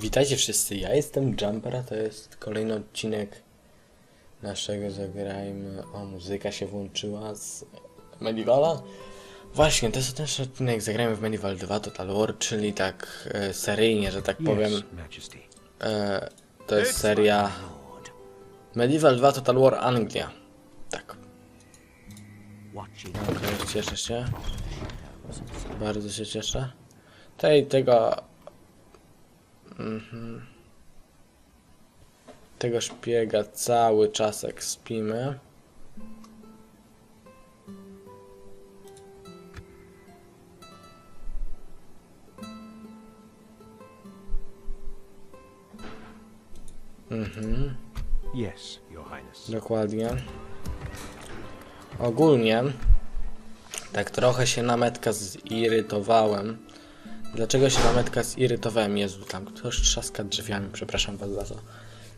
Witajcie wszyscy, ja jestem Jumper, to jest kolejny odcinek naszego Zagrajmy. O, muzyka się włączyła z Medievala. Właśnie, to jest ten odcinek Zagrajmy w Medieval 2 Total War, czyli tak e, seryjnie, że tak powiem. E, to jest seria Medieval 2 Total War Anglia. Tak. Okej, cieszę się. Bardzo się cieszę. Tej, tego... Mhm. Tego szpiega cały czas ekspimy. Mhm. Yes, Your Highness. Dokładnie. Ogólnie, tak trochę się na metka zirytowałem. Dlaczego się na metka zirytowałem? Jezu, tam ktoś trzaska drzwiami, przepraszam was za to.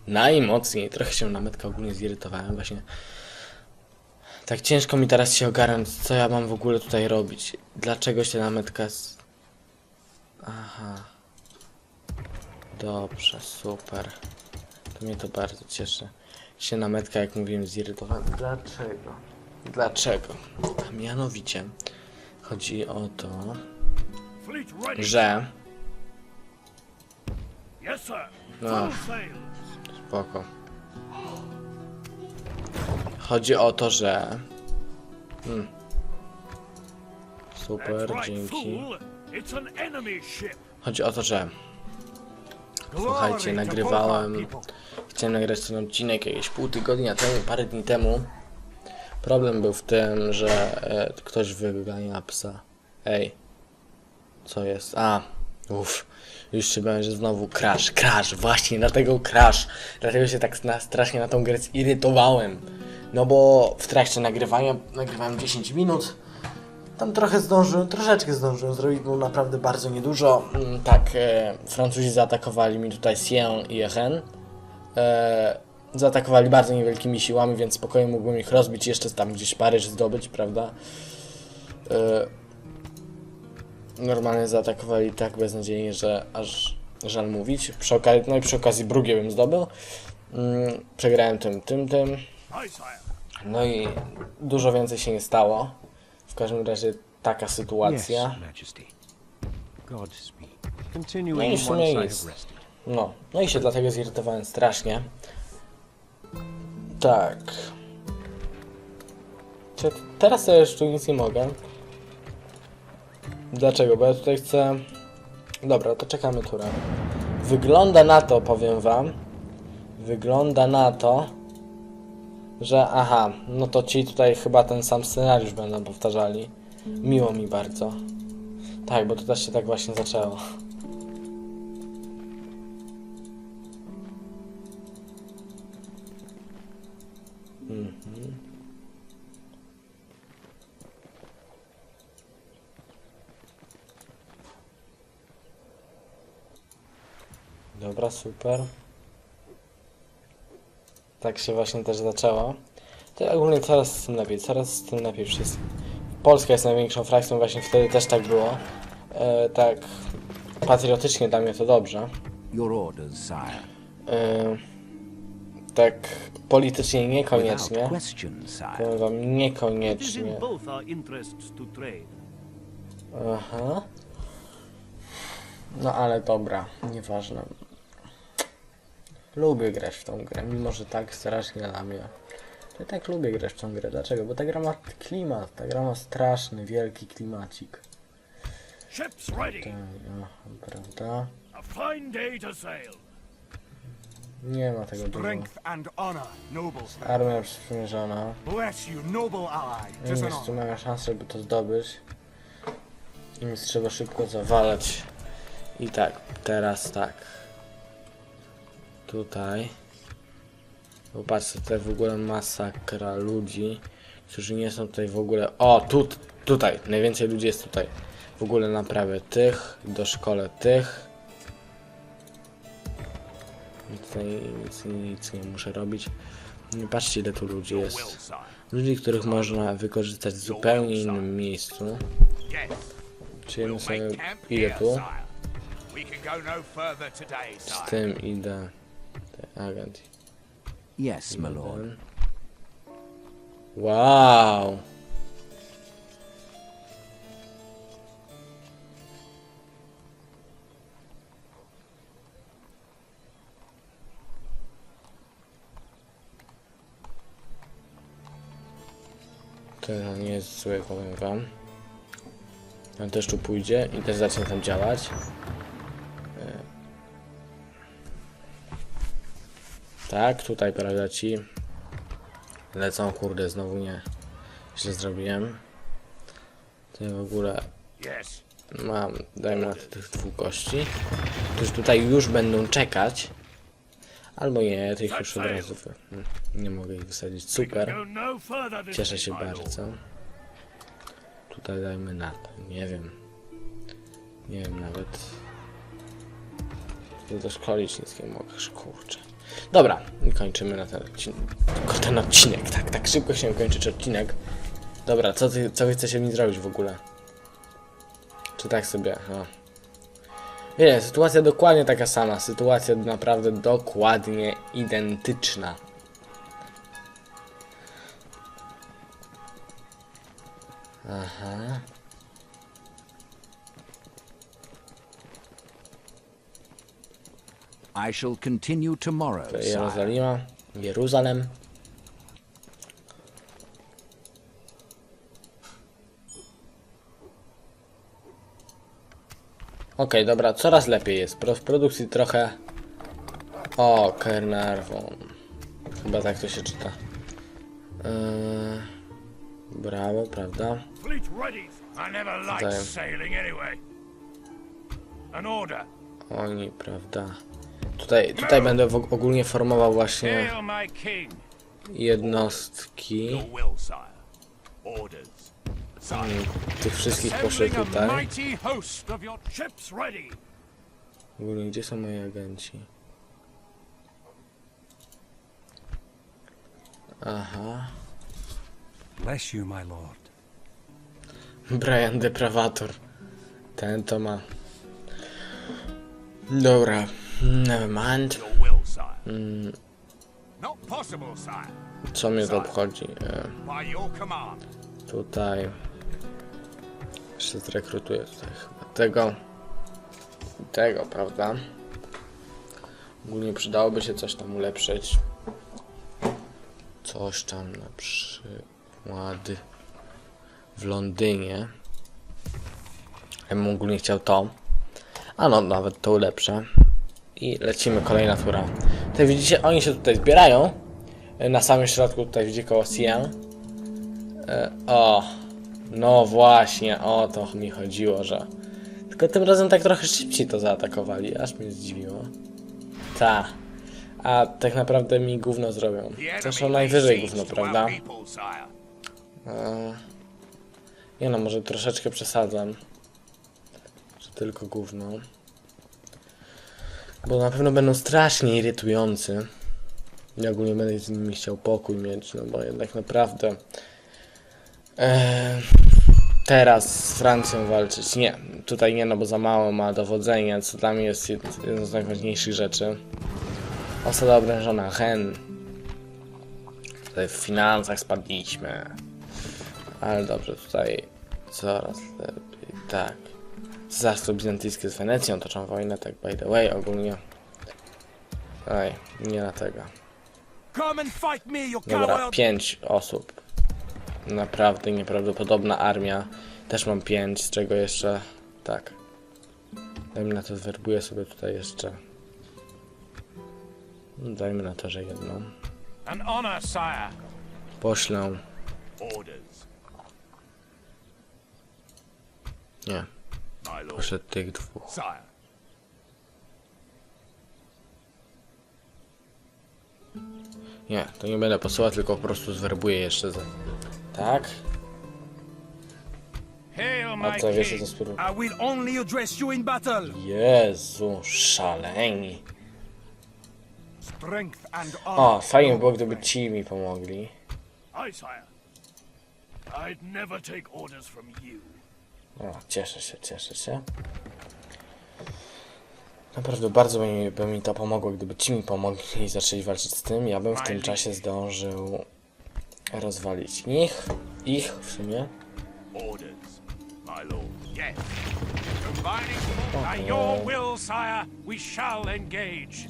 Najmocniej, trochę się na metka ogólnie zirytowałem, właśnie. Tak ciężko mi teraz się ogarnąć, co ja mam w ogóle tutaj robić. Dlaczego się na metka z... Aha. Dobrze, super. To mnie to bardzo cieszy. Się na metka, jak mówiłem, zirytowałem. Dlaczego? Dlaczego? A mianowicie chodzi o to. Że... No. Spoko. Chodzi o to, że... Hmm. Super, dzięki. Chodzi o to, że... Słuchajcie, nagrywałem... Chciałem nagrać ten odcinek jakieś pół tygodnia temu, parę dni temu. Problem był w tym, że e, ktoś wygania psa. Ej. Co jest? A. Uff. Już się że znowu crash. Crash. Właśnie, dlatego crash. Dlatego się tak na, strasznie na tą grę zirytowałem. No bo w trakcie nagrywania, nagrywałem 10 minut. Tam trochę zdążyłem, troszeczkę zdążyłem zrobić, było naprawdę bardzo niedużo. Mm, Tak, e, Francuzi zaatakowali mi tutaj Sion i Ehen. E, zaatakowali bardzo niewielkimi siłami, więc spokojnie mógłbym ich rozbić, jeszcze tam gdzieś Paryż zdobyć, prawda? E, normalnie zaatakowali tak beznadziejnie, że aż żal mówić. Przy okazji, no i przy okazji Brugię bym zdobył. Mm, przegrałem tym, tym, tym. No i dużo więcej się nie stało. W każdym razie taka sytuacja. No i w sumie rested. No, no i się dlatego zirytowałem strasznie. Tak. Teraz to już tu nic nie mogę. Dlaczego? Bo ja tutaj chcę... Dobra, to czekamy turę. Wygląda na to, powiem wam. Wygląda na to, że aha, no to ci tutaj chyba ten sam scenariusz będą powtarzali. Miło mi bardzo. Tak, bo to też się tak właśnie zaczęło. Dobra, super. Tak się właśnie też zaczęło. To ogólnie coraz z tym lepiej, coraz z tym lepiej wszystko. Polska jest największą frakcją, właśnie wtedy też tak było. E, tak patriotycznie dla mnie to dobrze. Your orders, sire. E, tak politycznie niekoniecznie. Powiem wam, niekoniecznie. Aha. No ale dobra, nieważne. Lubię grać w tą grę, mimo że tak strasznie dla mnie. To i tak lubię grać w tą grę. Dlaczego? Bo ta gra ma klimat, ta gra ma straszny, wielki klimacik. Ships ready. Tak, aha, prawda? A fine day to sail. Nie ma tego dużo. Armia przymierzona. Bless you, noble ally. Nie czy tu mamy szansę, żeby to zdobyć. I mi trzeba szybko zawalać. I tak, teraz tak. Tutaj. Popatrzcie, tutaj w ogóle masakra ludzi, którzy nie są tutaj w ogóle... O, tu, tutaj, najwięcej ludzi jest tutaj. W ogóle naprawię tych, do szkole tych. I Tutaj nic, nic nie muszę robić. Nie patrzcie ile tu ludzi jest. Ludzi, których można wykorzystać w zupełnie innym miejscu. Czyli sobie idę tu. no Z tym idę. Agent. Yes, my lord. Wow! To nie jest złe, powiem wam. On też tu pójdzie i też zacznie tam działać. Tak, tutaj prawda ci lecą, kurde, znowu nie źle zrobiłem. Ja w ogóle mam, dajmy na tych dwóch gości, którzy tutaj już będą czekać. Albo nie, tych już od razu nie mogę ich wysadzić. Super. Cieszę się bardzo. Tutaj dajmy na to. Nie wiem. Nie wiem nawet. Doszkolić nic nie mogę, kurczę. Dobra, kończymy na ten odcinek. Tylko ten odcinek, tak, tak szybko się kończyć odcinek. Dobra, co ty, co wy chcecie mi zrobić w ogóle? Czy tak sobie, no. Nie, sytuacja dokładnie taka sama. Sytuacja naprawdę dokładnie identyczna. Aha. I shall continue tomorrow, To sire. Jerozolima, Jeruzalem. Okej, dobra, coraz lepiej jest. Pro, w produkcji trochę... O, Kernarwon. Chyba tak to się czyta. Eee, brawo, prawda? Fleet ready. I never liked Tutaj. sailing anyway. An order. Oni, prawda? Tutaj, tutaj będę w, ogólnie formował właśnie jednostki. Sire. Tych wszystkich poszły tutaj. ready. Ogólnie, gdzie są moi agenci? Aha. Bless you, my lord. Brian Depravator. Ten to ma. Dobra. Never mind. sire. Co mnie to obchodzi? E, tutaj. Jeszcze zrekrutuję tutaj chyba tego. Tego, prawda? Ogólnie przydałoby się coś tam ulepszyć. Coś tam na przykład w Londynie. Ja bym ogólnie chciał to. A no, nawet to ulepszę. I lecimy, kolejna tura. Tutaj widzicie, oni się tutaj zbierają. E, Na samym środku, tutaj widzicie koło CM. E, o, no właśnie, o to mi chodziło, że... Tylko tym razem tak trochę szybciej to zaatakowali, aż mnie zdziwiło. Ta. A tak naprawdę mi gówno zrobią. Zresztą najwyżej gówno, prawda? E, nie no, może troszeczkę przesadzam. Że tylko gówno. Bo na pewno będą strasznie irytujący. Ja ogólnie będę z nimi chciał pokój mieć, no bo jednak naprawdę e, teraz z Francją walczyć. Nie, tutaj nie, no bo za mało ma dowodzenia, co dla mnie jest jed- jedną z najważniejszych rzeczy. Osada obrężona, Hen. Tutaj w finansach spadliśmy. Ale dobrze, tutaj coraz lepiej. Tak. Cesarstwo bizantyjskie z Wenecją toczą wojnę, tak by the way, ogólnie. Oj, nie na tego. Dobra, pięć osób. Naprawdę nieprawdopodobna armia. Też mam pięć, z czego jeszcze... Tak. Dajmy na to, zwerbuję sobie tutaj jeszcze... Dajmy na to, że jedną. Poślę... Nie, Poszedł tych dwóch. Nie, to nie będę posyłał, tylko po prostu zwerbuję jeszcze za... Tak? A co wiesz, co king. spróbuj? I will only address you in battle. Jezu, szaleni. O, fajnie by było, gdyby ci mi pomogli. Aye, sire. I'd never take orders from you. O, cieszę się, cieszę się. Naprawdę bardzo by mi, by mi to pomogło, gdyby ci mi pomogli i zaczęli walczyć z tym. Ja bym w tym czasie zdążył rozwalić ich, ich w sumie.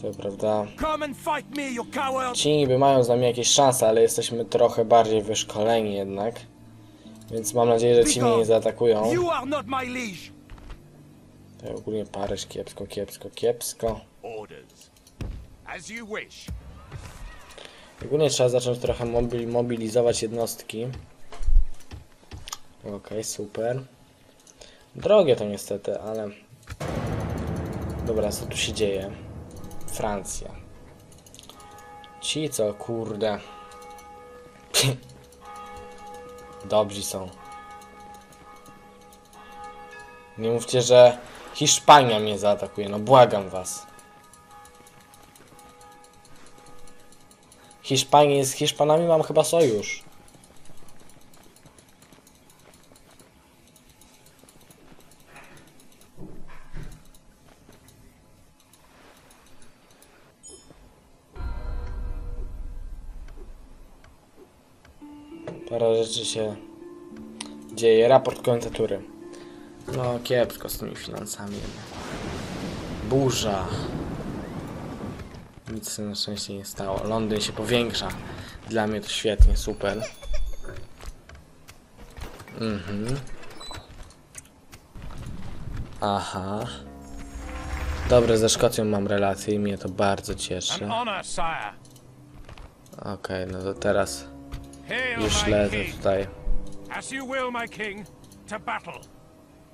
To prawda. Ci niby mają z nami jakieś szanse, ale jesteśmy trochę bardziej wyszkoleni jednak. Więc mam nadzieję, że ci mnie nie zaatakują. To ogólnie Paryż kiepsko, kiepsko, kiepsko. Ogólnie trzeba zacząć trochę mobil mobilizować jednostki. Okej, super. Drogie to niestety, ale... Dobra, co tu się dzieje? Francja. Ci co, kurde. Dobrzy są. Nie mówcie, że Hiszpania mnie zaatakuje, no błagam was. Hiszpanii z Hiszpanami mam chyba sojusz. Rzeczy się dzieje. Raport końca tury. No kiepsko z tymi finansami. Burza. Nic się na szczęście nie stało. Londyn się powiększa. Dla mnie to świetnie, super. Mhm. Aha. Dobre, ze Szkocją mam relacje i mnie to bardzo cieszy. Okej, no to teraz już my lecę king. tutaj. As you will, my king. To battle.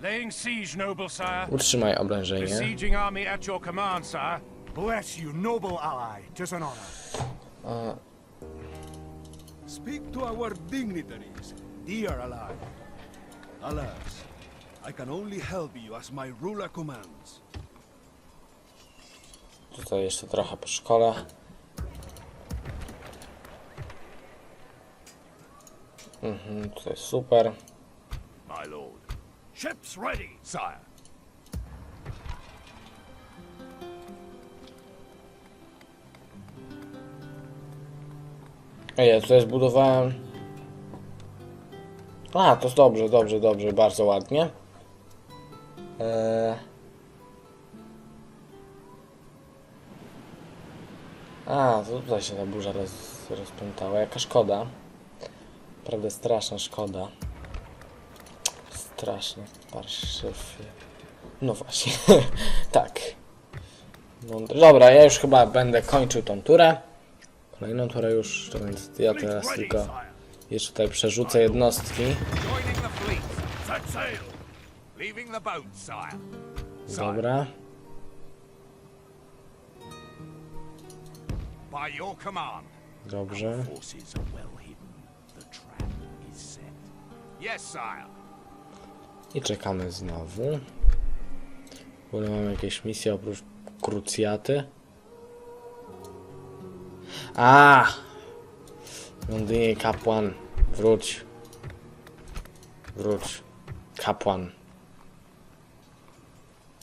Laying siege, noble sire. Utrzymaj oblężenie. Besieging army at your command, sire. Bless you, noble ally. Tis an honor. Uh, Speak to our dignitaries, dear ally. Alas, I can only help you as my ruler commands. Tutaj jeszcze trochę po szkole. Mhm, tutaj super. My lord. Ships ready, sire. Ej, ja tutaj zbudowałem... A, to jest dobrze, dobrze, dobrze, bardzo ładnie. Eee... A, to tutaj się ta burza roz, rozpętała. Jaka szkoda. Naprawdę straszna szkoda. Strasznie parszywy. No właśnie, tak. No, dobra, ja już chyba będę kończył tą turę. Kolejną turę już, to więc ja teraz tylko jeszcze tutaj przerzucę jednostki. Joining the I czekamy znowu. W ogóle mamy jakieś misje oprócz krucjaty. A! Londynie kapłan. Wróć. Wróć. Kapłan.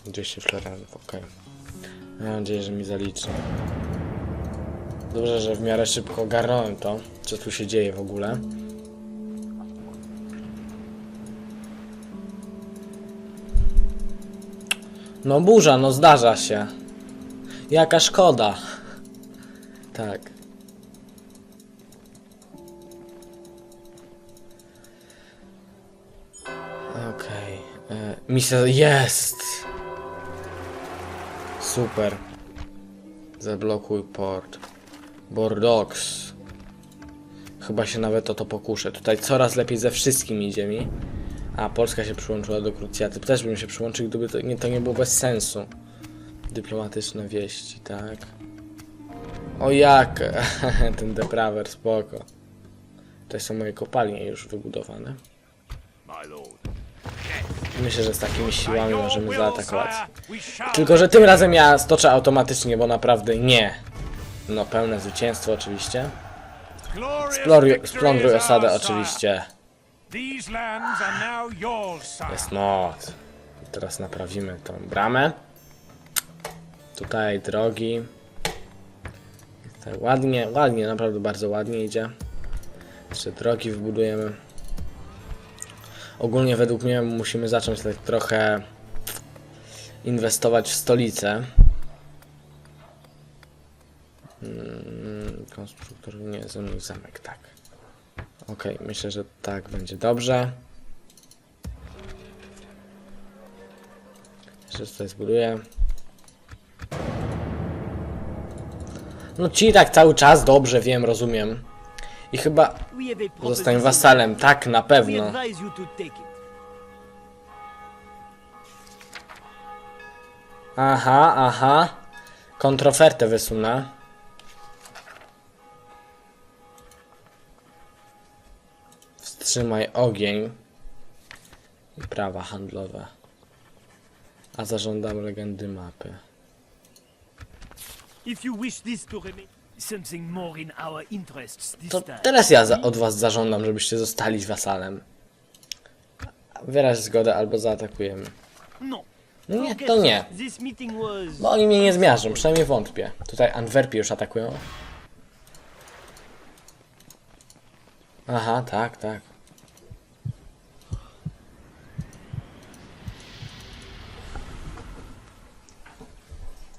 Gdzieś się Florenów, okej. Mam nadzieję, że mi zaliczy. Dobrze, że w miarę szybko ogarnąłem to, co tu się dzieje w ogóle. No burza, no zdarza się. Jaka szkoda. Tak. Okej. Okay. Misja jest! Super. Zablokuj port. Bordox. Chyba się nawet o to pokuszę. Tutaj coraz lepiej ze wszystkim idzie mi. A, Polska się przyłączyła do krucjaty. Też bym się przyłączył, gdyby to nie, to nie było bez sensu. Dyplomatyczne wieści, tak. O jak! Ten deprawer, spoko. Tutaj są moje kopalnie już wybudowane. Myślę, że z takimi siłami możemy zaatakować. Tylko, że tym razem ja stoczę automatycznie, bo naprawdę nie. No, pełne zwycięstwo oczywiście. Victory Splądruj osadę oczywiście. These lands are now yours. Jest noc. Teraz naprawimy tą bramę. Tutaj drogi. Tak ładnie, ładnie, naprawdę bardzo ładnie idzie. Jeszcze drogi wybudujemy. Ogólnie według mnie musimy zacząć tak trochę inwestować w stolicę. Mm, konstruktor, nie, zamówił zamek, tak. Okej, myślę, że tak będzie dobrze. Jeszcze tutaj zbuduję. No ci tak cały czas, dobrze, wiem, rozumiem. I chyba zostań wasalem, tak, na pewno. Aha, aha. Kontrofertę wysunę. Wstrzymaj ogień. I prawa handlowe. A zażądam legendy mapy. To teraz ja za, od was zażądam, żebyście zostali wasalem. Wyraź zgodę albo zaatakujemy. No. No nie, to nie. Bo oni mnie nie zmiażdżą, przynajmniej wątpię. Tutaj Antwerpie już atakują. Aha, tak, tak.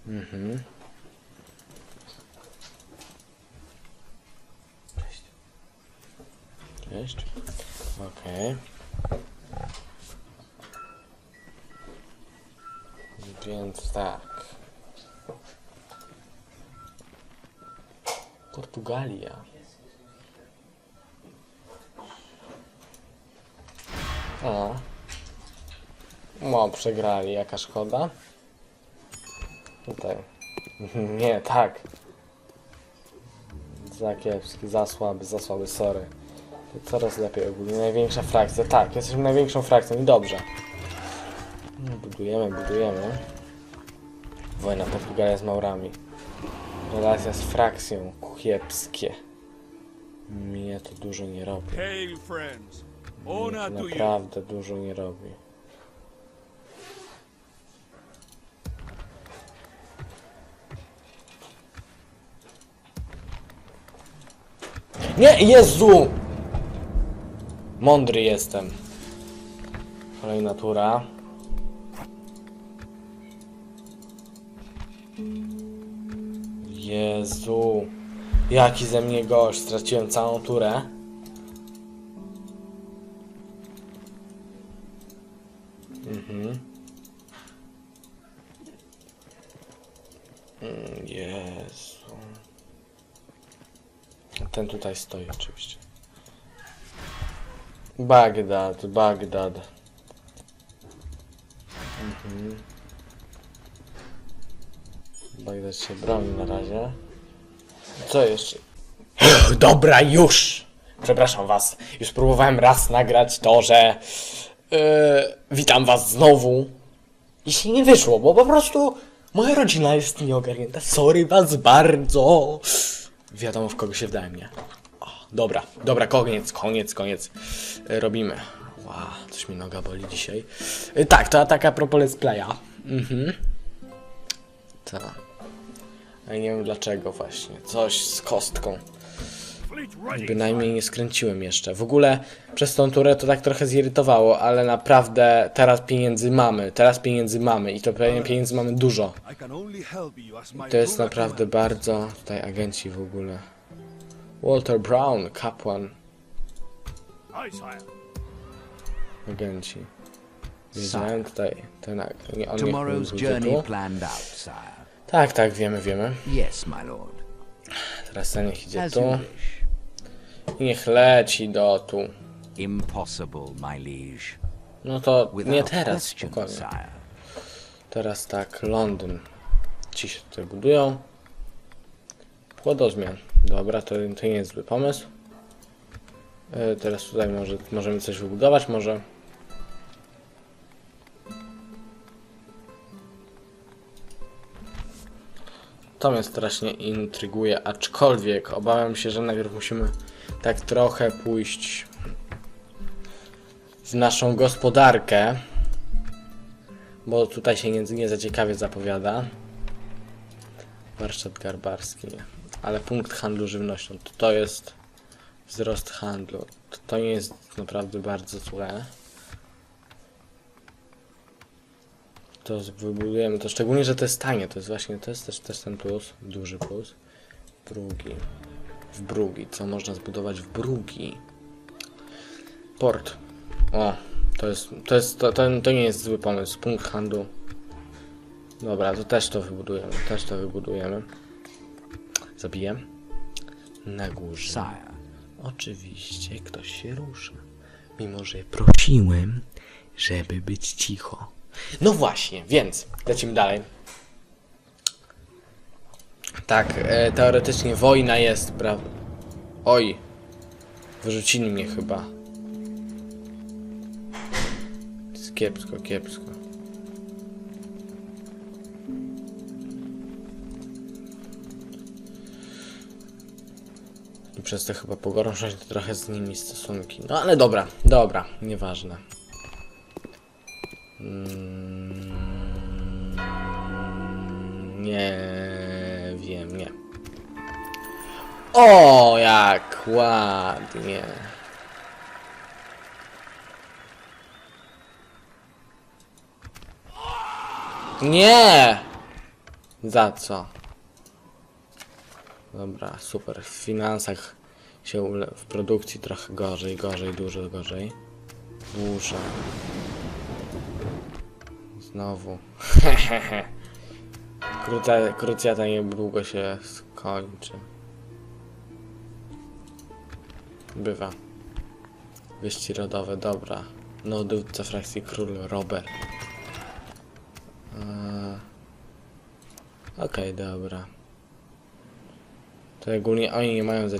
Mhm. Cześć. Cześć. Okej. Więc tak. Portugalia. O. No, przegrali, jaka szkoda. Nie, tak. Za kiepski, za słaby, za słaby, sorry. Coraz lepiej ogólnie. Największa frakcja. Tak, jesteśmy największą frakcją i dobrze. No, budujemy, budujemy. Wojna Portugalia z Maurami. Relacja z frakcją. Kiepskie. Mnie to dużo nie robi. Mnie to naprawdę dużo nie robi. Nie, Jezu! Mądry jestem. Kolejna tura. Jezu. Jaki ze mnie gość. Straciłem całą turę. Mhm. Mm, Jezu. Ten tutaj stoi oczywiście. Bagdad, Bagdad. Mhm. Bagdad się broni na razie. Co jeszcze? Dobra, już! Przepraszam was. Już próbowałem raz nagrać to, że Yy, witam was znowu. I się nie wyszło, bo po prostu moja rodzina jest nieogarnięta. Sorry was bardzo. Wiadomo w kogo się wdałem, nie? O, dobra, dobra, koniec, koniec, koniec. Yy, robimy. Wow, coś mi noga boli dzisiaj. Yy, tak, to taka propos let's playa. Mhm. Tak. A nie wiem dlaczego właśnie. Coś z kostką. Bynajmniej nie skręciłem jeszcze. W ogóle przez tą turę to tak trochę zirytowało, ale naprawdę teraz pieniędzy mamy. Teraz pieniędzy mamy i to pewnie pieniędzy mamy dużo. I To jest naprawdę bardzo... Tutaj agenci w ogóle. Walter Brown, kapłan, agenci. Wiedziałem tutaj ten... Nie, on Tomorrow's journey planned out, sire. Tak, tak, wiemy, wiemy. Yes, my lord. Teraz ten niech idzie tu. Niech leci do tu. Impossible, my liege. No to nie teraz, spokojnie. Teraz tak, Londyn. Ci się tutaj budują. Płodozmian. Dobra, to, to nie jest zły pomysł. E, teraz tutaj może, możemy coś wybudować, może. To mnie strasznie intryguje, aczkolwiek obawiam się, że najpierw musimy tak trochę pójść w naszą gospodarkę bo tutaj się nie, nie za ciekawie zapowiada. Warsztat garbarski, nie. Ale punkt handlu żywnością, to, to jest wzrost handlu. To, to nie jest naprawdę bardzo złe. To wybudujemy to, szczególnie, że to jest tanie, to jest właśnie, to jest też, też ten plus, duży plus. Brugi. W Brugi, co można zbudować w Brugi? Port. O, to jest, to jest, to, to, to nie jest zły pomysł, punkt handlu. Dobra, to też to wybudujemy, też to wybudujemy. Zabiję. Na górze. Oczywiście ktoś się rusza. Mimo, że prosiłem, żeby być cicho. No właśnie, więc lecimy dalej. Tak, e, teoretycznie wojna jest, prawda? Oj, wyrzucili mnie chyba. Jest kiepsko, kiepsko. I przez to chyba pogorszać trochę z nimi stosunki. No ale dobra, dobra, nieważne. Mm, nie wiem, nie. O, jak ładnie. Nie! Za co? Dobra, super. W finansach się w produkcji trochę gorzej, gorzej, dużo gorzej. Muszę. Znowu. Krucja, krucjata niedługo się skończy. Bywa. Wyści rodowe, dobra. No, dowódca frakcji król Robert. Eee. Okej, dobra. To ogólnie oni nie mają za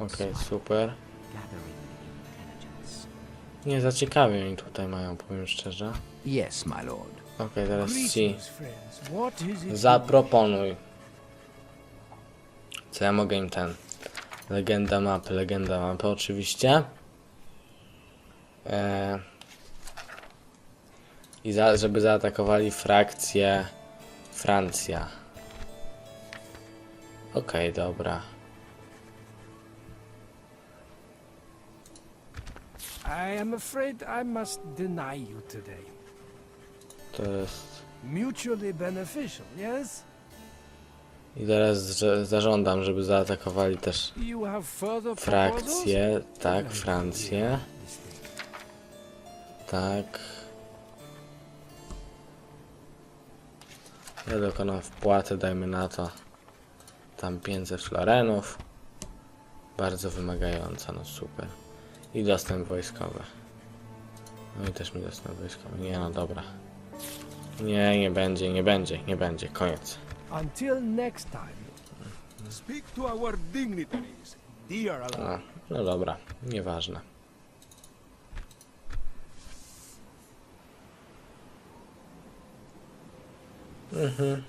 Okej, super. Nie za ciekawie oni tutaj mają, powiem szczerze. Yes, my lord. Okej, teraz ci. Zaproponuj. Co ja mogę im ten. Legenda mapy, legenda mapy oczywiście. Eee, I za, żeby zaatakowali frakcję Francja. Okej, dobra. I am afraid I must deny you today. To jest. Mutually beneficial, yes? I teraz że- zażądam, żeby zaatakowali też You have further frakcję. Tak, Francję. Tak. Ja dokonam wpłaty, dajmy na to. Tam 500 florenów. Bardzo wymagająca, no super. I dostęp wojskowy. No i też mi dostęp wojskowy. Nie no dobra. Nie, nie będzie, nie będzie, nie będzie. Koniec. Until next time. Speak to our dignitaries. Alive. A, no dobra, nieważne. Mhm.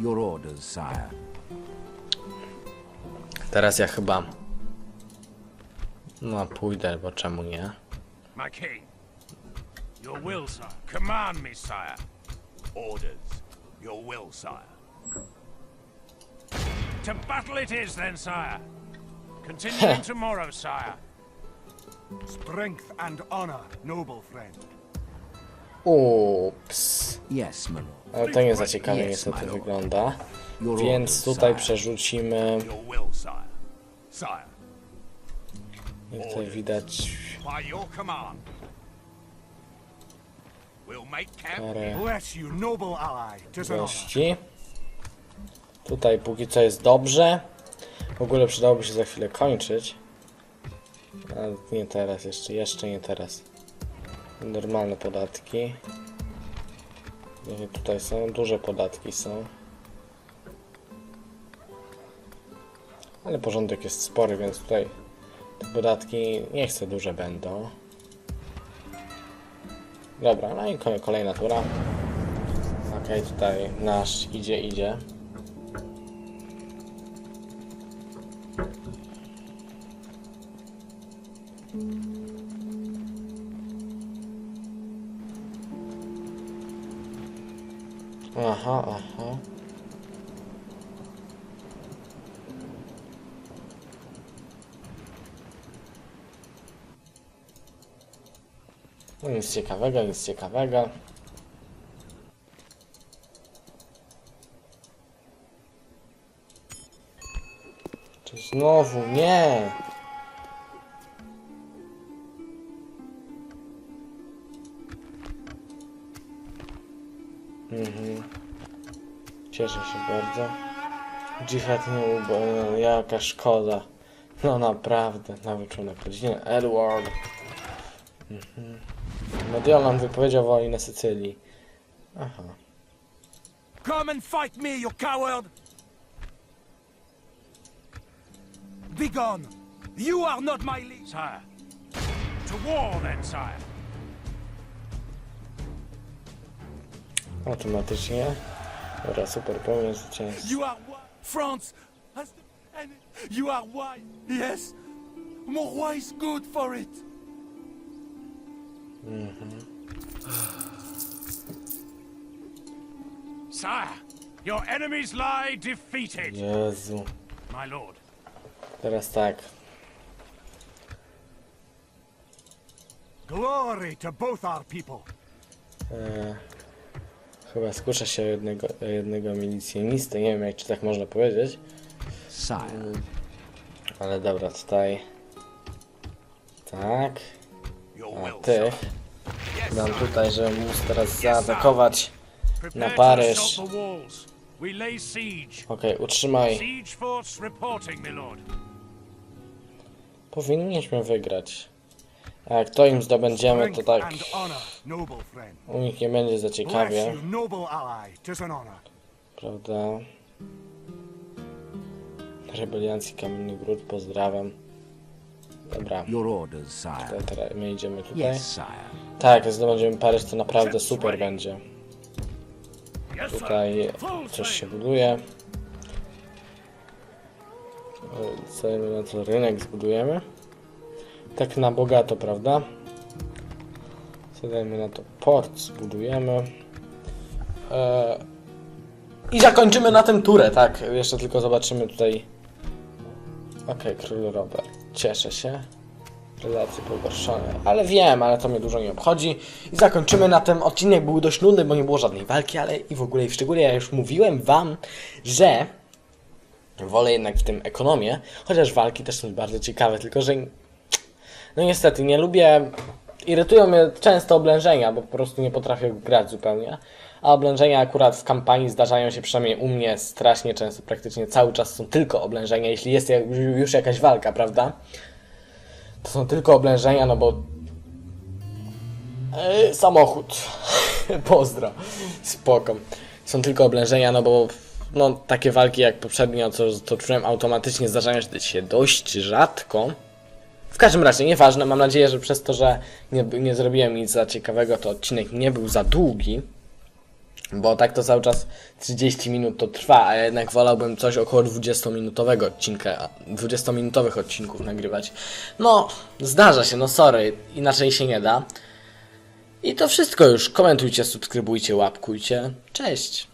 Your orders, sire. Teraz ja chyba. No pójdę, bo czemu nie? My king. Your will, sire. Command me, sire. Orders. Your will, sire. To battle it is, then, sire. Continuing tomorrow, sire. strength and honor, noble friend. Ups. Yes, my lord. Ale to nie za ciekawie niestety wygląda. Więc tutaj przerzucimy. Jak tutaj widać parę gości. Tutaj póki co jest dobrze. W ogóle przydałoby się za chwilę kończyć. Ale nie teraz, jeszcze, jeszcze nie teraz. Normalne podatki. Tutaj są duże podatki są. Ale porządek jest spory, więc tutaj te podatki nie chcę duże będą. Dobra, no i kole- kolejna tura. Okej, tutaj nasz idzie, idzie. No nic ciekawego, nic ciekawego. Czy znowu? Nie! Mhm. Cieszę się bardzo. Dżihad nie ubo... Jaka szkoda. No naprawdę, członek rodziny. Edward. Mhm. Mediolan wypowiedział wojnę Sycylii. Aha. Come and fight me, you coward! Begone! You are not my leader! Sire. To war then, sire. Automatycznie. Dobra, super, pełen zwycięstwo. You are France has the. You are why. Yes. More why is good for it. Sire, your enemies lie defeated. Jezu. My lord. Teraz tak. Glory to both our people. E, chyba skuszę się o jednego, jednego milicjonistę. Nie wiem, jak czy tak można powiedzieć. Sire. Ale dobra, tutaj. Tak. Ty. Dam tutaj, że móc teraz zaatakować. To Paryż. Okej, utrzymaj. My lord. Powinniśmy wygrać. A jak to im zdobędziemy, to tak u nich nie będzie za ciekawie. Prawda? Rebeliancji Kamienny Gród, pozdrawiam. Dobra, to teraz my idziemy tutaj. Tak, zdobędziemy Paryż, to naprawdę super będzie. Tutaj coś się buduje. Co na to rynek zbudujemy? Tak na bogato, prawda? Dajmy na to? Port zbudujemy. E... I zakończymy na tym turę, tak? Jeszcze tylko zobaczymy tutaj. Okej, król Robert. Cieszę się. Relacje pogorszone. Ale wiem, ale to mnie dużo nie obchodzi. I zakończymy na tym. Odcinek był dość nudny, bo nie było żadnej walki, ale i w ogóle i w szczególe ja już mówiłem wam, że wolę jednak w tym ekonomię, chociaż walki też są bardzo ciekawe, tylko że no niestety nie lubię, irytują mnie często oblężenia, bo po prostu nie potrafię grać zupełnie, a oblężenia akurat w kampanii zdarzają się przynajmniej u mnie strasznie często, praktycznie cały czas są tylko oblężenia, jeśli jest już jakaś walka, prawda? To są tylko oblężenia, no bo Yy, samochód. Pozdro. Spoko. Są tylko oblężenia, no bo no, takie walki jak poprzednio, co toczyłem automatycznie zdarzają się dość rzadko. W każdym razie, nieważne, mam nadzieję, że przez to, że nie, nie zrobiłem nic za ciekawego, to odcinek nie był za długi. Bo tak to cały czas 30 minut to trwa, a jednak wolałbym coś około 20-minutowego odcinka, 20-minutowych odcinków nagrywać. No, zdarza się, no sorry, inaczej się nie da. I to wszystko już. Komentujcie, subskrybujcie, łapkujcie. Cześć!